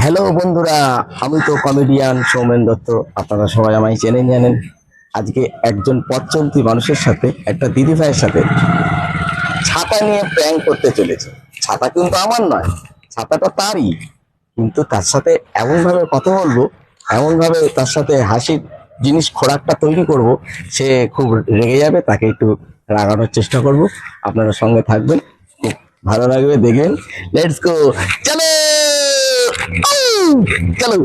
Hello বন্ধুরা, আমি তো কমেডিয়ান সৌমেন দত্ত। আপনারা সবাই আমায় চেনেন, জানেন। আজকে একজন পথ চলতি মানুষের সাথে, একটা দিদি ভাইয়ের সাথে ছাতা নিয়ে প্র্যাঙ্ক করতে চলেছে। ছাতা কিন্তু আমার নয়, ছাতাটা তারই। কিন্তু তার সাথে এমনভাবে কথা বলব, এমনভাবে তার সাথে হাসির জিনিস খোরাকটা তৈরি করব, সে খুব রেগে যাবে, তাকে একটু রাগানোর চেষ্টা করব। আপনারা সঙ্গে থাকবেন ভালো লাগবে, দেখবেন। লেটস গো চলো! চলো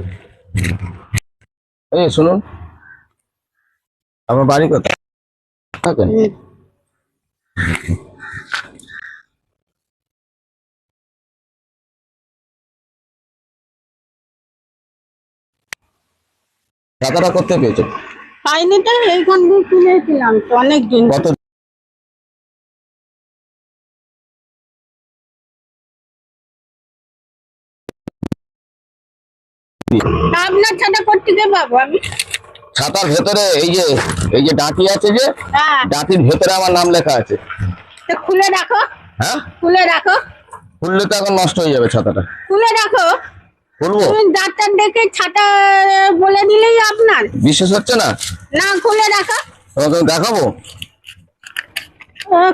এই শুনুন আমার বাড়ি থাকেন? ছাতাটা করতে পেয়েছ পাইনি তো এইখান দিয়ে কিনেছিলাম তো অনেক দিন কত আপনার ছাতা করতে পাবো আমি ছাতার ভেতরে এই যে এই যে ডাঁটি আছে যে হ্যাঁ। ডাঁটির ভেতরে আমার নাম লেখা আছে। তো খুলে রাখো। হ্যাঁ? খুলে রাখো। খুললে তো এখন নষ্ট হয়ে যাবে ছাতাটা। খুলে রাখো। খুলবো? তুমি ডাক্তার ডেকে ছাতা বলে দিলেই আপনার। বিশ্বাস হচ্ছে না? না খুলে রাখো। তোমাকে দেখাবো?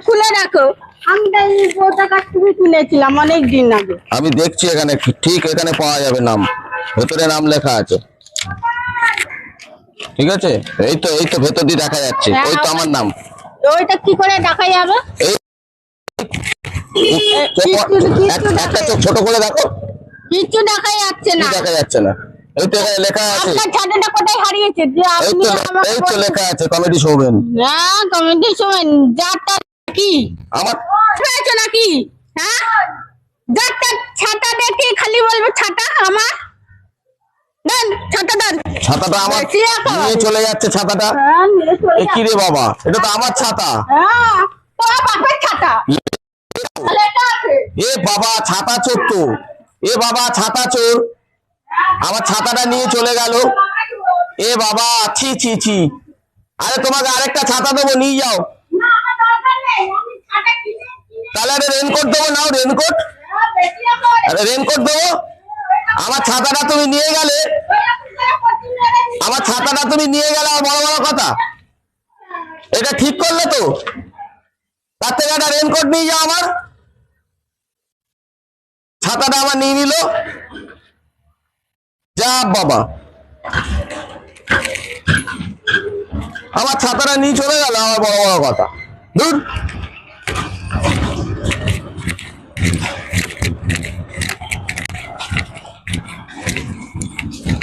খুলে রাখো। আমি তো এই বউটার কাছ কিনেছিলাম অনেক দিন আগে। আমি দেখছি এখানে ঠিক এখানে পাওয়া যাবে নাম। ভেতরে নাম লেখা আছে। ঠিক আছে? এই তো এই তো ভেতর দিয়ে দেখা যাচ্ছে। ওই তো আমার নাম। ওইটা কি করে দেখা যাবে? একটা চোখ ছোট করে দেখো। কিচ্ছু দেখা যাচ্ছে না। দেখা যাচ্ছে না। এই তো এখানে লেখা আছে। আপনার ছাতাটা কোথায় হারিয়েছে? যে আপনি আমাকে এই তো লেখা আছে কমেডি শোবেন না যারটা কি আমার হয়েছে নাকি? হ্যাঁ? ছাতা দেখে খালি বলব ছাতা আমার? দেন ছাতাটা আমার নিয়ে চলে যাচ্ছে ছাতাটা। হ্যাঁ, কি রে বাবা? এটা তো আমার ছাতা। হ্যাঁ এ বাবা ছাতা চোর তো। এ বাবা ছাতা চোর। আমার ছাতাটা নিয়ে চলে গেল। এ বাবা ছি ছি ছি। আরে তোমাকে আরেকটা ছাতা দেবো নিয়ে যাও। তাহলে আরে রেনকোট দেবো নাও রেনকোট হ্যাঁ। আরে রেনকোট দেবো? আমার ছাতাটা তুমি নিয়ে গেলে। আমার ছাতাটা তুমি নিয়ে গেলে বড় বড় কথা। এটা ঠিক করলে তো। তার থেকে একটা রেনকোট নিয়ে যাও আমার। ছাতাটা আমার নিয়ে নিল। যা বাবা। আমার ছাতাটা নিয়ে চলে গেল আমার বড় বড় কথা। দূর